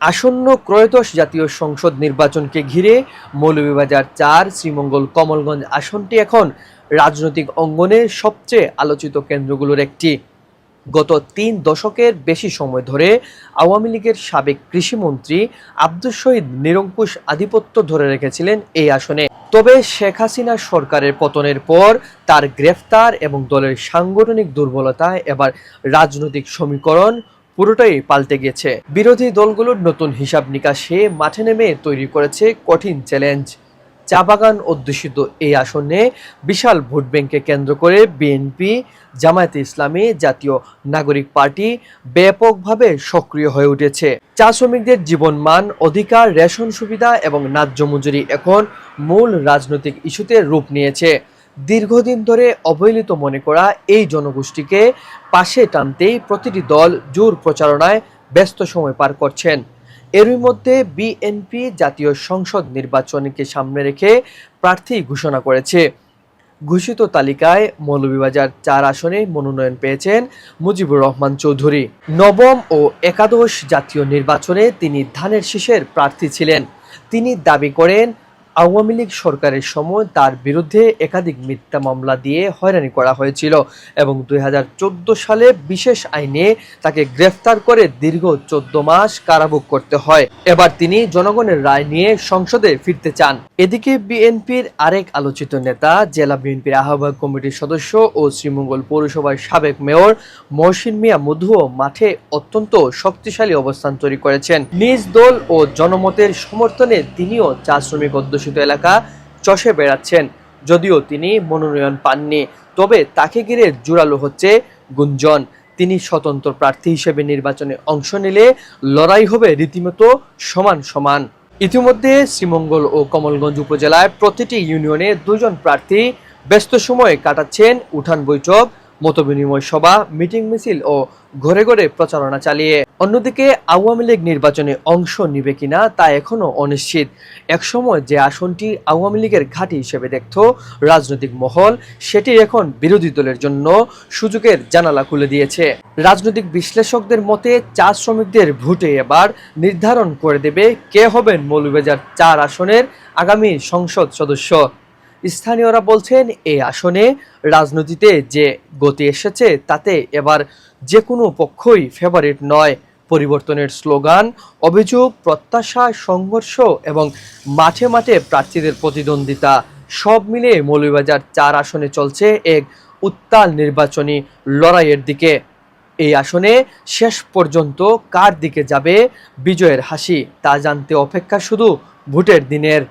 আসন্ন ত্রয়োদশ জাতীয় সংসদ নির্বাচনকে ঘিরে মৌলভীবাজার চার, শ্রীমঙ্গল, কমলগঞ্জ আসনটি এখন রাজনৈতিক অঙ্গনে সবচেয়ে আলোচিত কেন্দ্রগুলোর একটি। গত তিন দশকের বেশি সময় ধরে আওয়ামী লীগের সাবেক কৃষিমন্ত্রী আব্দুল শহীদ নিরঙ্কুশ আধিপত্য ধরে রেখেছিলেন এই আসনে। তবে শেখ হাসিনা সরকারের পতনের পর তার গ্রেফতার এবং দলের সাংগঠনিক দুর্বলতায় এবার রাজনৈতিক সমীকরণ পুরোটাই পাল্টে গেছে। বিরোধী দলগুলোর নতুন হিসাব নিকাশে মাঠে নেমে তৈরি করেছে কঠিন চ্যালেঞ্জ চা বাগান অধ্যুষিত এই আসনে বিশাল ভোট ব্যাংকে কেন্দ্র করে বিএনপি, জামায়াতে ইসলামী জাতীয় নাগরিক পার্টি ব্যাপকভাবে সক্রিয় হয়ে উঠেছে। চা শ্রমিকদের জীবনমান, অধিকার, রেশন সুবিধা এবং ন্যায্য মজুরি এখন মূল রাজনৈতিক ইস্যুতে রূপ নিয়েছে। দীর্ঘদিন ধরে অবহেলিত মনে করা এই জনগোষ্ঠীকে পাশে টানতেই প্রতিটি দল জোর প্রচারণায় ব্যস্ত সময় পার করছেন। এরই মধ্যে বিএনপি জাতীয় সংসদ নির্বাচনকে সামনে রেখে প্রার্থী ঘোষণা করেছে। ঘোষিত তালিকায় মৌলভীবাজার চার আসনে মনোনয়ন পেয়েছেন মুজিবুর রহমান চৌধুরী। নবম ও একাদশ জাতীয় নির্বাচনে তিনি ধানের শীষের প্রার্থী ছিলেন। তিনি দাবি করেন আওয়ামী লীগ সরকারের সময় তার বিরুদ্ধে একাধিক মিথ্যা মামলা দিয়ে হয়রানি করা হয়েছিল এবং দুই হাজার চোদ্দ সালে বিশেষ আইনে তাকে গ্রেফতার করে দীর্ঘ চোদ্দ মাস কারাভোগ করতে হয়। এবার তিনি জনগণের রায় নিয়ে সংসদে ফিরতে চান। এদিকে বিএনপির আরেক আলোচিত নেতা, জেলা বিএনপির আহ্বায়ক কমিটির সদস্য ও শ্রীমঙ্গল পৌরসভার সাবেক মেয়র মহসিন মিয়া মধুও মাঠে অত্যন্ত শক্তিশালী অবস্থান তৈরি করেছেন। নিজ দল ও জনমতের সমর্থনে তিনিও চা শ্রমিক অধ্যুষিত এলাকা চষে বেড়াচ্ছেন। যদিও তিনি মনোনয়ন পাননি, তবে তাকে ঘিরে জোরালো হচ্ছে গুঞ্জন। তিনি স্বতন্ত্র প্রার্থী হিসেবে নির্বাচনে অংশ নিলে লড়াই হবে রীতিমতো সমান সমান। ইতিমধ্যে শ্রীমঙ্গল ও কমলগঞ্জ উপজেলায় প্রতিটি ইউনিয়নে দুজন প্রার্থী ব্যস্ত সময় কাটাচ্ছেন উঠান বৈঠক। মতবিনিময় সভা, মিটিং মিছিল ও ঘরে ঘরে প্রচারণা চালিয়ে অন্যদিকে আওয়ামী লীগ নির্বাচনে অংশ নিবে কিনা তা এখনও অনিশ্চিত। একসময় যে আসনটি আওয়ামী লীগের ঘাঁটি হিসেবে দেখত রাজনৈতিক মহল, সেটি এখন বিরোধী দলের জন্য সুযোগের জানালা খুলে দিয়েছে। রাজনৈতিক বিশ্লেষকদের মতে, চা শ্রমিকদের ভোটে এবার নির্ধারণ করে দেবে কে হবেন মৌলভীবাজার চার আসনের আগামী সংসদ সদস্য। স্থানীয়রা বলছেন এই আসনে রাজনীতিতে যে গতি এসেছে, তাতে এবার যে কোনো পক্ষই ফেভারিট নয়। পরিবর্তনের স্লোগান, অভিযোগ, প্রত্যাশা, সংঘর্ষ এবং মাঠে মাঠে প্রার্থীদের প্রতিদ্বন্দ্বিতা, সব মিলিয়ে মৌলভীবাজার চার আসনে চলছে এক উত্তাল নির্বাচনী লড়াইয়ের দিকে। এই আসনে শেষ পর্যন্ত কার দিকে যাবে, বিজয়ের হাসি, তা জানতে অপেক্ষা শুধু ভোটের দিনের